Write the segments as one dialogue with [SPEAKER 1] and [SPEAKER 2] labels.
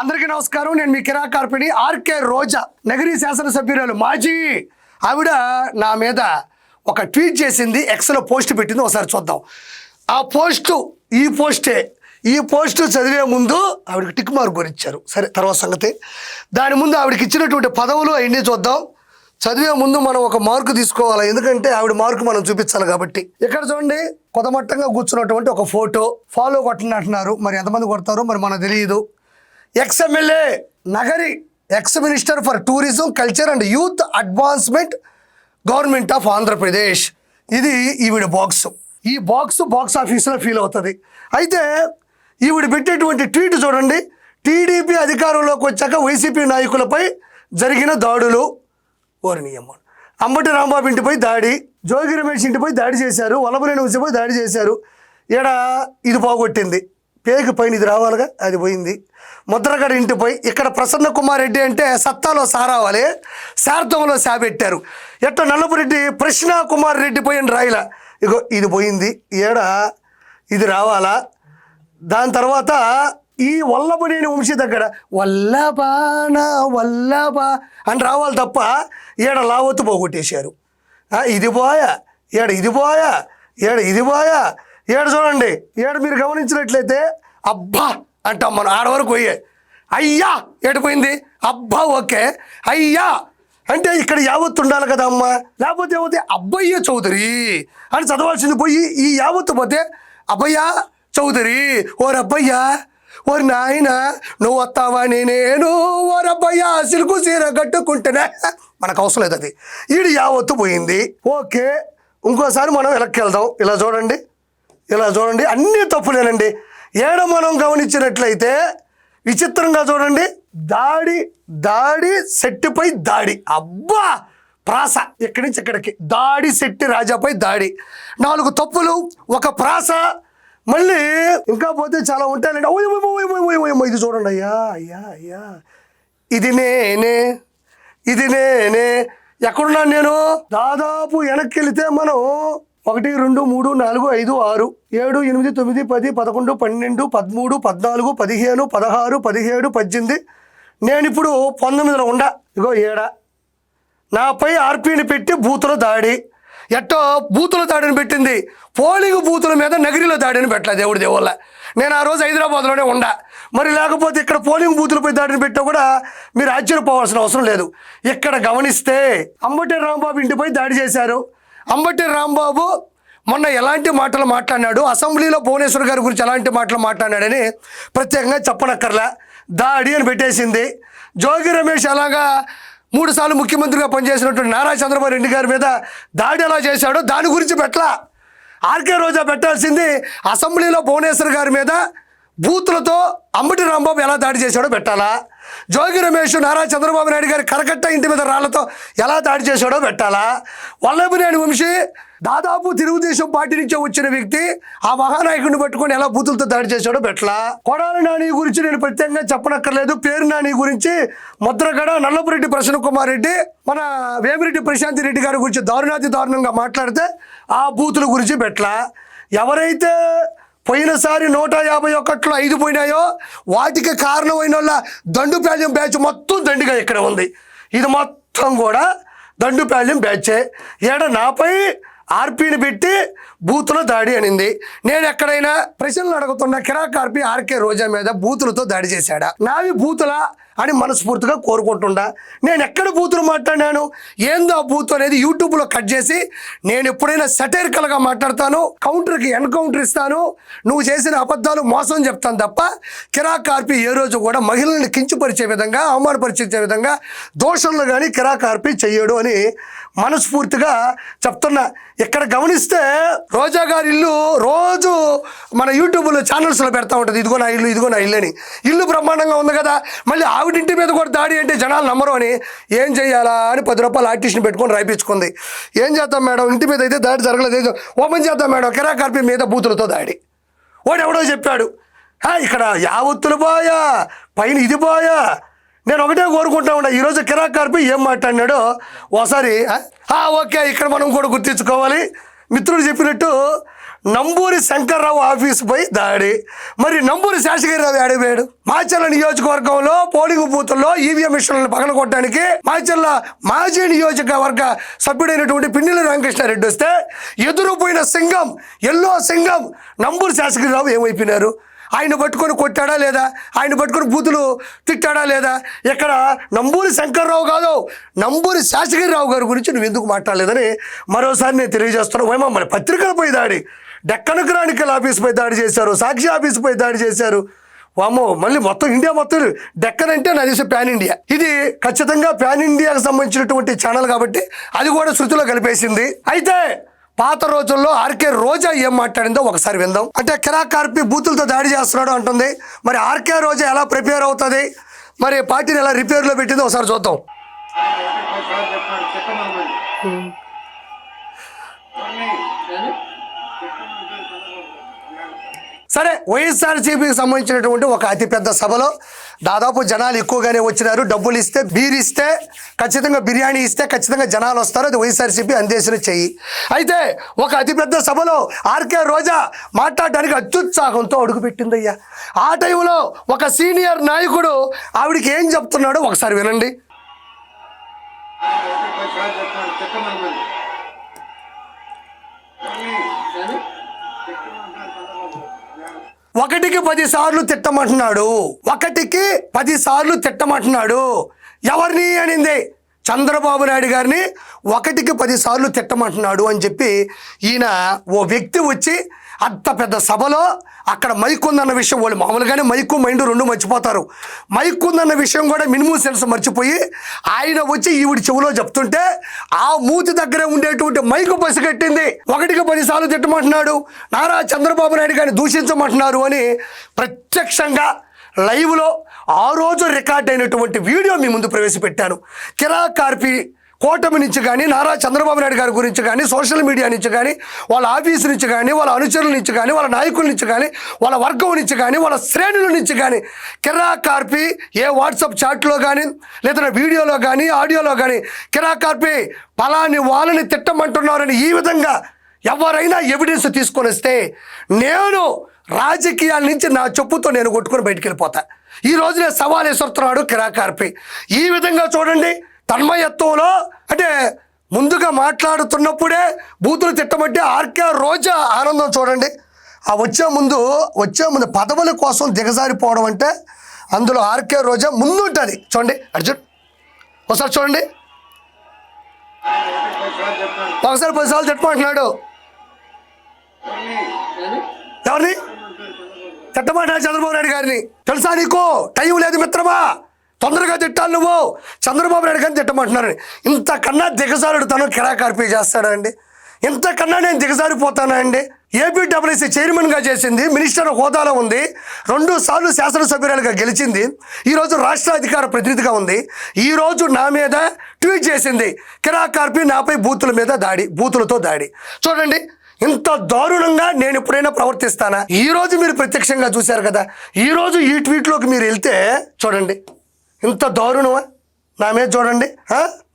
[SPEAKER 1] అందరికీ నమస్కారం. నేను మీ కిరా ఆర్కే రోజా నగరీ శాసనసభ్యురాలు మాజీ ఆవిడ నా మీద ఒక ట్వీట్ చేసింది ఎక్స్లో పోస్ట్ పెట్టింది ఒకసారి చూద్దాం. ఆ పోస్టు ఈ పోస్టే ఈ పోస్టు చదివే ముందు ఆవిడకి టిక్ మార్క్ గురించారు సరే తర్వాత సంగతి. దాని ముందు ఆవిడకి ఇచ్చినటువంటి పదవులు అవన్నీ చూద్దాం. చదివే ముందు మనం ఒక మార్కు తీసుకోవాలి ఎందుకంటే ఆవిడ మార్కు మనం చూపించాలి కాబట్టి. ఇక్కడ చూడండి కొత్తమట్టంగా కూర్చున్నటువంటి ఒక ఫోటో. ఫాలో కొట్టండి అంటున్నారు. మరి ఎంతమంది కొడతారో మరి మనకు తెలియదు. Ex MLA Nagari ex minister for tourism culture and youth advancement government of Andhra Pradesh ఇది ఈవిడ బాక్స్ ఈ బాక్స్ బాక్స్ ఆఫీస్లో ఫీల్ అవుతుంది. అయితే ఈవిడ పెట్టేటువంటి ట్వీట్ చూడండి. టీడీపీ అధికారంలోకి వచ్చాక వైసీపీ నాయకులపై జరిగిన దాడులు. ఓరినియమ్మ అంబటి రాంబాబు ఇంటిపై దాడి జోగి రమేష్ ఇంటిపై దాడి చేశారు వల్లభనేని వంశీపై దాడి చేశారు. ఈడ ఇది పోగొట్టింది పేగు పైన ఇది రావాలిగా? అది పోయింది. ముద్రగడ ఇంటిపై ఇక్కడ ప్రసన్న కుమార్ రెడ్డి అంటే సత్తాలో సారావాలి శార్థంలో సాబెట్టారు. ఎట్ట నల్లపురెడ్డి ప్రశ్న కుమార్ రెడ్డి పోయిన రాయిల? ఇగో ఇది పోయింది. ఈడ ఇది రావాలా? దాని తర్వాత ఈ వల్లభనేని వంశీ దగ్గర వల్లబానా వల్లబా అని రావాలి తప్ప ఈడ లావత్తు పోగొట్టేశారు. ఇది పోయా? ఏడ ఇది పోయా? ఏడ ఇది పోయా? ఏడు చూడండి ఏడు మీరు గమనించినట్లయితే అబ్బా అంటాం మనం ఆడ వరకు పోయే. అయ్యా ఏడిపోయింది అబ్బా ఓకే. అయ్యా అంటే ఇక్కడ యావత్తు ఉండాలి కదా అమ్మ. లేకపోతే ఏమవుతే అబ్బయ్య చౌదరి అని చదవాల్సింది పోయి ఈ యావత్తు పోతే అబ్బయ్య చౌదరి ఓరబ్బయ్యా ఓరి నాయన నువ్వు వస్తావా? నేను ఓరబ్బయ్యా సిలుకు సీర కట్టుకుంటేనే. మనకు అవసరం లేదు అది. ఈడు యావత్తు పోయింది. ఓకే ఇంకోసారి మనం వెనక్కి వెళ్దాం. ఇలా చూడండి. ఇలా చూడండి అన్నీ తప్పులేనండి. ఏడ మనం గమనించినట్లయితే విచిత్రంగా చూడండి దాడి దాడి సెట్టుపై దాడి. అబ్బా! ప్రాస ఇక్కడి నుంచి ఇక్కడికి దాడి సెట్టి రాజాపై దాడి. నాలుగు తప్పులు ఒక ప్రాస. మళ్ళీ ఇంకా పోతే చాలా ఉంటాయండి. ఓయ్ ఇది చూడండి. అయ్యా అయ్యా అయ్యా. ఇది నేనే ఇది నేనే. ఎక్కడున్నాను నేను? దాదాపు వెనక్కి వెళితే మనం ఒకటి రెండు మూడు నాలుగు ఐదు ఆరు ఏడు ఎనిమిది తొమ్మిది పది పదకొండు పన్నెండు పదమూడు పద్నాలుగు పదిహేను పదహారు పదిహేడు పద్దెనిమిది. నేను ఇప్పుడు పంతొమ్మిదిలో ఉండా. ఇగో ఏడా? నాపై ఆర్పీని పెట్టి బూతుల దాడి. ఎట్టో బూతుల దాడిని పెట్టింది. పోలింగ్ బూతుల మీద నగిరిలో దాడిని పెట్టలే దేవుడి దేవుళ్ళ. నేను ఆ రోజు హైదరాబాద్లోనే ఉండా. మరి లేకపోతే ఇక్కడ పోలింగ్ బూతులపై దాడిని పెట్టా కూడా మీరు ఆశ్చర్యపోవాల్సిన అవసరం లేదు. ఇక్కడ గమనిస్తే అంబటి రాంబాబు ఇంటిపై దాడి చేశారు. అంబటి రాంబాబు మొన్న ఎలాంటి మాటలు మాట్లాడినాడు? అసెంబ్లీలో భువనేశ్వర్ గారి గురించి ఎలాంటి మాటలు మాట్లాడినాడని ప్రత్యేకంగా చెప్పనక్కర్లా. దాడి అని పెట్టేసింది. జోగి రమేష్ అలాగా మూడుసార్లు ముఖ్యమంత్రిగా పనిచేసినటువంటి నారా చంద్రబాబు రెడ్డి గారి మీద దాడి ఎలా చేశాడో దాని గురించి పెట్టలా. ఆర్కే రోజా పెట్టాల్సింది అసెంబ్లీలో భువనేశ్వర్ గారి మీద బూతులతో అంబటి రాంబాబు ఎలా దాడి చేశాడో పెట్టాలా? జోగి రమేష్ నారా చంద్రబాబు నాయుడు గారి కరకట్ట ఇంటి మీద రాళ్ళతో ఎలా దాడి చేశాడో పెట్టాలా? వల్లభనేని వంశీ దాదాపు తెలుగుదేశం పార్టీ నుంచే వచ్చిన వ్యక్తి ఆ మహానాయకుడిని పట్టుకొని ఎలా బూతులతో దాడి చేశాడో పెట్టలా? కొడాల నాని గురించి నేను ప్రత్యేకంగా చెప్పనక్కర్లేదు. పేరు నాని గురించి ముద్రగడ నల్లపురెడ్డి ప్రసన్న కుమార్ రెడ్డి మన వేమిరెడ్డి ప్రశాంత్ రెడ్డి గారి గురించి దారుణాతి దారుణంగా మాట్లాడితే ఆ బూతుల గురించి పెట్టలా? ఎవరైతే పోయినసారి నూట యాభై ఒకట్లో ఐదు పోయినాయో వాటికి కారణమైన వాళ్ళ దండుపాళ్యం బ్యాచ్ మొత్తం దండిగా ఇక్కడ ఉంది. ఇది మొత్తం కూడా దండుపాళ్యం బ్యాచే. ఏడ నాపై ఆర్పీని పెట్టి బూతుల దాడి అనింది. నేను ఎక్కడైనా ప్రశ్నలు అడుగుతున్న కిరాక్ ఆర్పీ ఆర్కే రోజా మీద బూతులతో దాడి చేశాడా? నావి బూతుల? అని మనస్ఫూర్తిగా కోరుకుంటుండా. నేను ఎక్కడ బూతులు మాట్లాడినాను? ఏందో ఆ బూత్ అనేది యూట్యూబ్లో కట్ చేసి నేను ఎప్పుడైనా సెటైర్కల్గా మాట్లాడతాను కౌంటర్కి ఎన్కౌంటర్ ఇస్తాను నువ్వు చేసిన అబద్ధాలు మోసం చెప్తాను తప్ప కిరాకార్పి ఏ రోజు కూడా మహిళల్ని కించిపరిచే విధంగా అవమానపరిచే విధంగా దోషంలో కానీ కిరాకార్పి చెయ్యడు అని మనస్ఫూర్తిగా చెప్తున్నా. ఇక్కడ గమనిస్తే రోజా గారి ఇల్లు రోజు మన యూట్యూబ్లో ఛానల్స్లో పెడతా ఉంటుంది. ఇదిగో నా ఇల్లు ఇదిగో నా ఇల్లు అని. ఇల్లు బ్రహ్మాండంగా ఉంది కదా. మళ్ళీ ఆవిడింటి మీద కూడా దాడి అంటే జనాలు నమ్మరు అని. ఏం చేయాలా అని పది రూపాయలు ఆర్టిస్ట్ని పెట్టుకొని రాయించుకుంది ఏం చేద్దాం మేడం? ఇంటి మీద అయితే దాడి జరగలేదు. ఓపెన్ చేద్దాం మేడం. కిరాకార్పి మీద బూతులతో దాడి. వాడు ఎవడో చెప్పాడు ఇక్కడ యావత్తులు బాయా పైన ఇది బాయా నేను ఒకటే కోరుకుంటా ఉన్నా ఈరోజు కిరాక్ కార్పి ఏం మాట్లాడినాడో ఒకసారి ఆ, ఓకే ఇక్కడ మనం కూడా గుర్తించుకోవాలి. మిత్రుడు చెప్పినట్టు నంబూరి శంకర్రావు ఆఫీస్ పోయి దాడి. మరి నంబూరి శేషగిరిరావు ఆడిపోయాడు మాచర్ల నియోజకవర్గంలో పోలింగ్ బూతుల్లో ఈవీఎం మిషన్లను పగలగొట్టడానికి మాచర్ల మాజీ నియోజకవర్గ సభ్యుడైనటువంటి పిన్నెల రామకృష్ణారెడ్డి వస్తే ఎదురుపోయిన సింగం ఎల్లో సింగం నంబూరి శేషగిరిరావు ఏమైపోయినారు? ఆయన పట్టుకొని కొట్టాడా లేదా? ఆయన పట్టుకొని బూతులు తిట్టాడా లేదా? ఇక్కడ నంబూరి శంకర్రావు కాదు. నంబూరి శాసగిరిరావు గారి గురించి నువ్వు ఎందుకు మాట్లాడలేదని మరోసారి నేను తెలియజేస్తున్నావు ఏమో మన పత్రికలపై దాడి. డెక్కన క్రానికల్ ఆఫీస్పై దాడి చేశారు. సాక్షి ఆఫీస్పై దాడి చేశారు. వామో మళ్ళీ మొత్తం ఇండియా మొత్తం డెక్కన్ అంటే నా తెలిసి ప్యాన్ ఇండియా. ఇది ఖచ్చితంగా ప్యాన్ ఇండియాకి సంబంధించినటువంటి ఛానల్ కాబట్టి అది కూడా శృతిలో కలిపేసింది. అయితే పాత రోజుల్లో ఆర్కే రోజా ఏం మాట్లాడిందో ఒకసారి విందాం. అంటే కిరాకార్పి బూతులతో దాడి చేస్తున్నాడు అంటుంది. మరి ఆర్కే రోజా ఎలా ప్రిపేర్ అవుతుంది? మరి పార్టీని ఎలా రిపేర్లో పెట్టిందో ఒకసారి చూద్దాం. సరే వైఎస్ఆర్సీపీకి సంబంధించినటువంటి ఒక అతిపెద్ద సభలో దాదాపు జనాలు ఎక్కువగానే వచ్చినారు. డబ్బులు ఇస్తే బీర్ ఇస్తే ఖచ్చితంగా బిర్యానీ ఇస్తే ఖచ్చితంగా జనాలు వస్తారు. అది వైఎస్ఆర్సీపీ అందేసిన చెయ్యి. అయితే ఒక అతిపెద్ద సభలో ఆర్కే రోజా మాట్లాడడానికి అత్యుత్సాహంతో అడుగుపెట్టిందయ్యా. ఆ టైంలో ఒక సీనియర్ నాయకుడు ఆవిడికి ఏం చెప్తున్నాడో ఒకసారి వినండి. ఒకటికి పది సార్లు తిట్టమంటున్నాడు. ఒకటికి పది సార్లు తిట్టమంటున్నాడు. ఎవరిని అనింది? చంద్రబాబు నాయుడు గారిని. ఒకటికి పది సార్లు తిట్టమంటున్నాడు అని చెప్పి ఈయన ఓ వ్యక్తి వచ్చి అంత పెద్ద సభలో అక్కడ మైక్ ఉందన్న విషయం వాళ్ళు మామూలుగానే మైకు మైండ్ రెండు మర్చిపోతారు. మైక్ ఉందన్న విషయం కూడా మినిమం సెన్స్ మర్చిపోయి ఆయన వచ్చి ఈవిడి చెవులో చెప్తుంటే ఆ మూతి దగ్గర ఉండేటువంటి మైకు పసిగట్టింది. ఒకటికి పదిసార్లు తిట్టమంటున్నాడు. నారా చంద్రబాబు నాయుడు గారిని దూషించమంటున్నారు అని ప్రత్యక్షంగా లైవ్లో ఆ రోజు రికార్డ్ అయినటువంటి వీడియో మీ ముందు ప్రవేశపెట్టాను. కిరా కార్పీ కూటమి నుంచి కానీ నారా చంద్రబాబు నాయుడు గారి గురించి కానీ సోషల్ మీడియా నుంచి కానీ వాళ్ళ ఆఫీస్ నుంచి కానీ వాళ్ళ అనుచరుల నుంచి కానీ వాళ్ళ నాయకుల నుంచి కానీ వాళ్ళ వర్గం నుంచి కానీ వాళ్ళ శ్రేణుల నుంచి కానీ కిరా కార్పి ఏ వాట్సాప్ చాట్లో కానీ లేదా వీడియోలో కానీ ఆడియోలో కానీ కిరా కార్పి పలాని వాళ్ళని తిట్టమంటున్నారని ఈ విధంగా ఎవరైనా ఎవిడెన్స్ తీసుకొని వస్తే నేను రాజకీయాల నుంచి నా చెప్పుతో నేను కొట్టుకొని బయటికి వెళ్ళిపోతా. ఈ రోజు నేను సవాల్ విసురుతున్నాడు కిరాకార్పి ఈ విధంగా చూడండి తన్మయత్వంలో అంటే ముందుగా మాట్లాడుతున్నప్పుడే బూతులు తిట్టమంటే ఆర్కే రోజా ఆనందం చూడండి. ఆ వచ్చే ముందు వచ్చే ముందు పదవుల కోసం దిగజారిపోవడం అంటే అందులో ఆర్కే రోజా ముందు ఉంటుంది చూడండి అర్జున్ ఒకసారి చూడండి. ఒకసారి పదిసార్లు తిట్టమంటున్నాడు. ఎవరిని? తిట్టమంటున్నాడు చంద్రబాబు నాయుడు గారిని. తెలుసా నీకు? టైం లేదు మిత్రమా? తొందరగా తిట్టాలి నువ్వు. చంద్రబాబు నాయుడు కానీ తిట్టమంటున్నారని. ఇంతకన్నా దిగజారుడు తను కిరాకార్పీ చేస్తాడండి. ఇంతకన్నా నేను దిగజారిపోతానా అండి ఏపీడబ్ల్యూసీ చైర్మన్గా చేసింది మినిస్టర్ హోదాలో ఉంది. రెండు సార్లు శాసనసభ్యురాలుగా గెలిచింది. ఈరోజు రాష్ట్ర అధికార ప్రతినిధిగా ఉంది. ఈరోజు నా మీద ట్వీట్ చేసింది. కిరాకార్పి నాపై బూతుల మీద దాడి బూతులతో దాడి. చూడండి ఇంత దారుణంగా నేను ఎప్పుడైనా ప్రవర్తిస్తానా? ఈ రోజు మీరు ప్రత్యక్షంగా చూశారు కదా. ఈరోజు ఈ ట్వీట్లోకి మీరు వెళ్తే చూడండి. ఇంత దారుణమా? నా మీద చూడండి.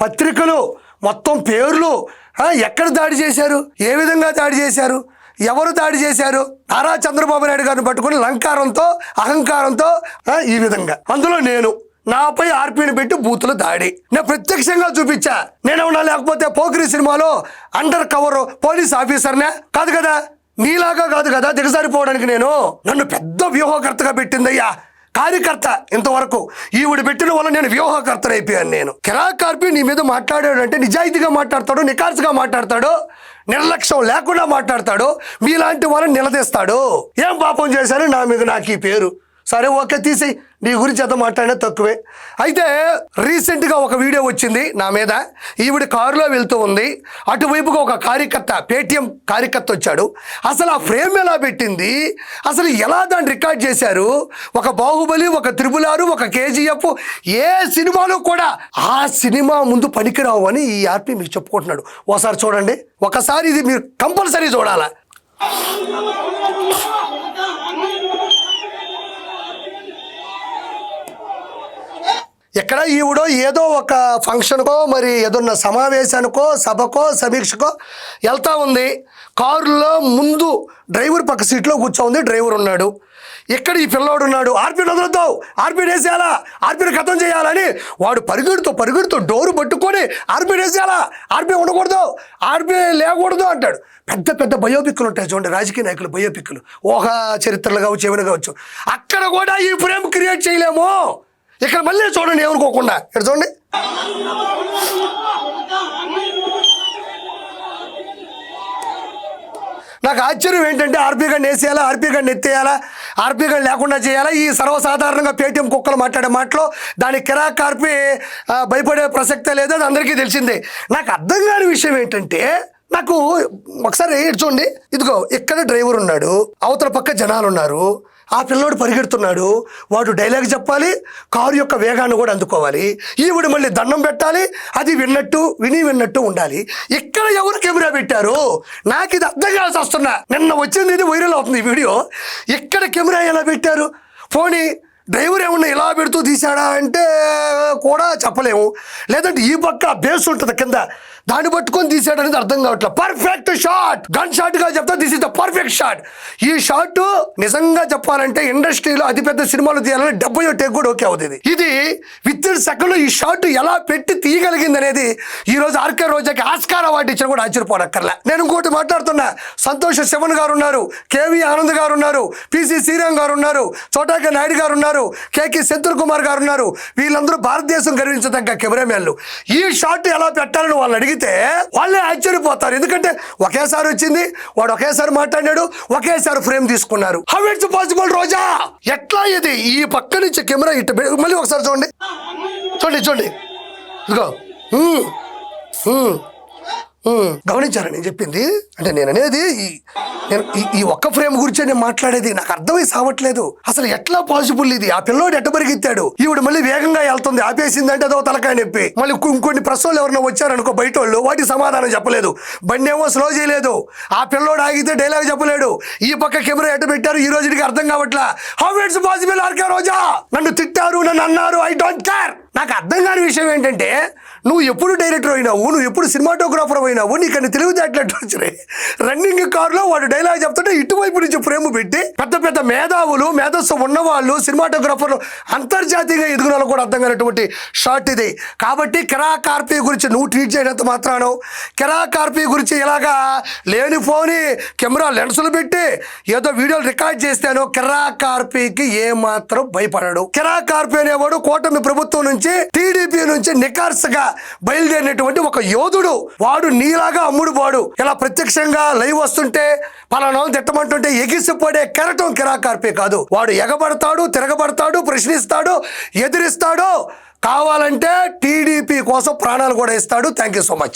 [SPEAKER 1] పత్రికలు మొత్తం పేర్లు ఎక్కడ దాడి చేశారు? ఏ విధంగా దాడి చేశారు? ఎవరు దాడి చేశారు? నారా చంద్రబాబు నాయుడు గారిని పట్టుకుని లంకారంతో అహంకారంతో ఈ విధంగా. అందులో నేను నాపై ఆర్పీని పెట్టి బూతులు దాడి. నేను ప్రత్యక్షంగా చూపించా. నేనేమన్నా లేకపోతే పోకిరి సినిమాలో అండర్ కవర్ పోలీస్ ఆఫీసర్నే? కాదు కదా? నీలాగా కాదు కదా? దిగజారిపోవడానికి నేను? నన్ను పెద్ద వ్యూహకర్తగా పెట్టిందయ్యా. కార్యకర్త ఇంతవరకు ఈవిడ పెట్టిన వల్ల నేను వ్యూహకర్తను అయిపోయాను నేను కిరాకార్పి నీ మీద మాట్లాడాడు అంటే నిజాయితీగా మాట్లాడతాడు నికార్సుగా మాట్లాడతాడు నిర్లక్ష్యం లేకుండా మాట్లాడతాడు మీలాంటి వాళ్ళని నిలదీస్తాడు. ఏం పాపం చేశారు? నా మీద నాకు ఈ పేరు. సరే ఓకే తీసి నీ గురించి ఎంత మాట్లాడినా తక్కువే అయితే రీసెంట్గా ఒక వీడియో వచ్చింది నా మీద ఈవిడ కారులో వెళ్తూ ఉంది అటువైపుగా ఒక కార్యకర్త పేటిఎం కార్యకర్త వచ్చాడు అసలు ఆ ఫ్రేమ్ ఎలా పెట్టింది అసలు ఎలా దాన్ని రికార్డ్ చేశారు ఒక బాహుబలి ఒక త్రిపులారు ఒక కేజీఎఫ్ ఏ సినిమాలో కూడా ఆ సినిమా ముందు పనికిరావు అని ఈ ఆర్పీ మీకు చెప్పుకుంటున్నాడు ఓసారి చూడండి ఒకసారి ఇది మీరు కంపల్సరీ చూడాలా ఇక్కడ ఈవిడో ఏదో ఒక ఫంక్షన్కో మరి ఏదన్నా సమావేశానికో సభకో సమీక్షకో వెళ్తా ఉంది. కారులో ముందు డ్రైవర్ పక్క సీట్లో కూర్చోంది డ్రైవర్ ఉన్నాడు. ఇక్కడ ఈ పిల్లోడు ఉన్నాడు? ఆర్పీని వదలొద్దావు ఆర్పీని వేసేయాలా ఆర్పీని ఖతం చేయాలని వాడు పరిగెడుతూ పరిగెడుతూ డోరు పట్టుకొని ఆర్పీని వేసేయాలా ఆర్పీ ఉండకూడదు. ఆర్పీ లేకూడదు అంటాడు. పెద్ద పెద్ద బయోపిక్లు ఉంటాయి చూడండి రాజకీయ నాయకులు బయోపిక్లు ఊహ చరిత్రలు కావచ్చు ఏమైనా కావచ్చు. అక్కడ కూడా ఈ ఫ్రేమ్ క్రియేట్ చేయలేము. ఇక్కడ మళ్ళీ చూడండి ఏమనుకోకుండా. ఇక్కడ చూడండి. నాకు ఆశ్చర్యం ఏంటంటే ఆర్పీ గడిని వేసేయాలా ఆర్పీ గడిని ఎత్తేయాలా ఆర్పీ గడిని లేకుండా చేయాలా? ఈ సర్వసాధారణంగా పేటీఎం కుక్కలు మాట్లాడే మాటలో దాని కిరాక్ ఆర్పీ భయపడే ప్రసక్తే లేదు అది అందరికీ తెలిసిందే. నాకు అర్థం కాని విషయం ఏంటంటే నాకు ఒకసారి చూడండి. ఇదిగో ఇక్కడ డ్రైవర్ ఉన్నాడు అవతల పక్క జనాలు ఉన్నారు. ఆ పిల్లోడు పరిగెడుతున్నాడు. వాడు డైలాగ్ చెప్పాలి కారు యొక్క వేగాన్ని కూడా అందుకోవాలి. ఈవిడ మళ్ళీ దండం పెట్టాలి అది విన్నట్టు విని విన్నట్టు ఉండాలి. ఇక్కడ ఎవరు కెమెరా పెట్టారు? నాకు ఇది అర్థం కావాల్సి వస్తున్నా. నిన్న వచ్చింది ఇది వైరల్ అవుతుంది ఈ వీడియో. ఇక్కడ కెమెరా ఎలా పెట్టారు? పోనీ డ్రైవర్ ఏమన్నా ఇలా పెడుతూ తీసాడా అంటే కూడా చెప్పలేము. లేదంటే ఈ పక్క బేస్ ఉంటుంది కింద. దాన్ని పట్టుకొని తీసాడు అనేది అర్థం కావట్లేదు. పర్ఫెక్ట్ షాట్ గన్ షాట్గా చెప్తా this is the perfect shot ఈ షాట్ నిజంగా చెప్పాలంటే ఇండస్ట్రీలో అతిపెద్ద సినిమాలు తీయాలని డెబ్బై టేక్ కూడా ఓకే అవుతుంది. ఇది విత్ ఇన్ సెకండ్ ఈ షాట్ ఎలా పెట్టి తీయగలిగింది అనేది ఈ రోజు ఆర్కే రోజాకి ఆస్కార్ అవార్డు ఇచ్చిన కూడా ఆశ్చర్యపోనక్కర్లే. నేను ఇంకోటి మాట్లాడుతున్నా. సంతోష్ శివన్ గారు ఉన్నారు. కేవీ ఆనంద్ గారు ఉన్నారు. పిసి శ్రీరామ్ గారు ఉన్నారు. చోటాక నాయుడు గారు ఉన్నారు. కేకే శంతూర్ కుమార్ గారు ఉన్నారు. వీళ్ళందరూ భారతదేశం గర్వించదగ్గ కెమెరామెన్లు ఈ షాట్ ఎలా పెట్టాలని వాళ్ళు అడిగితే వాళ్ళే ఆశ్చర్యపోతారు. ఎందుకంటే ఒకేసారి వచ్చింది వాడు ఒకేసారి మాట్లాడాడు ఒకేసారి ఫ్రేమ్ తీసుకున్నారు. How it's possible Roja? ఎట్లా ఇది? ఈ పక్క నుంచి కెమెరా ఇట్ మళ్ళీ ఒకసారి చూడండి. చూడండి చూడండి. ఇదిగో. గమనించారా నేను చెప్పింది? అంటే నేను అనేది ఈ- నేను ఈ- ఒక్క ఫ్రేమ్ గురించి నేను మాట్లాడేది. నాకు అర్థమై సావట్లేదు. అసలు ఎట్లా పాసిబుల్ ఇది? ఆ పిల్లోడు ఎట్ట పరిగెత్తాడు? ఈవిడ మళ్ళీ వేగంగా వెళ్తుంది. ఆపేసిందంటే అదో తలకాయ నొప్పి. మళ్ళీ ఇంకొన్ని ప్రశ్నలు ఎవరైనా వచ్చారనుకో బయట వాళ్ళు వాటికి సమాధానం చెప్పలేదు. బండి ఏమో స్లో చేయలేదు. ఆ పిల్లోడు ఆగితే డైలాగ్ చెప్పలేడు ఈ పక్క కెమెరా ఎట్ట పెట్టారు? ఈ రోజుకి అర్థం కావట్లా? How it's possible RK Roja? నన్ను తిట్టారు నన్ను అన్నారు. ఐ డోంట్ కేర్ నాకు అర్థం కాని విషయం ఏంటంటే నువ్వు ఎప్పుడు డైరెక్టర్ అయినావు? నువ్వు ఎప్పుడు సినిమాటోగ్రాఫర్ అయినావు? నీకు అన్ని తెలివితేటలు వచ్చినాయి. రన్నింగ్ కార్లో వాడు డైలాగ్ చెప్తుంటే ఇటువైపు నుంచి ప్రేమ పెట్టి పెద్ద పెద్ద మేధావులు మేధస్సు ఉన్నవాళ్ళు సినిమాటోగ్రాఫర్లు అంతర్జాతీయంగా ఎదుగున కూడా అర్థం కానటువంటి షార్ట్ ఇది. కాబట్టి కెరా కార్పీ గురించి నువ్వు ట్వీట్ చేయడంత మాత్రాను కెరా కార్పీ గురించి ఇలాగా లేని ఫోని కెమెరా లెన్సులు పెట్టి ఏదో వీడియోలు రికార్డ్ చేస్తాను కెరా కార్పీకి ఏమాత్రం మాత్రం భయపడడు. కెరా కార్పీ అనేవాడు కూటమి ప్రభుత్వం నుంచి టీడీపీ నుంచి నికార్సగా బయలుదేరినటువంటి ఒక యోధుడు వాడు నీలాగా అమ్ముడు వాడు ఇలా ప్రత్యక్షంగా లైవ్ వస్తుంటే పలానా తిట్టమంటుంటే ఎగిసిపడే కెరటం కిరాకార్పే కాదు. వాడు ఎగబడతాడు తిరగబడతాడు ప్రశ్నిస్తాడు ఎదిరిస్తాడు. కావాలంటే టీడీపీ కోసం ప్రాణాలు కూడా ఇస్తాడు. Thank you so much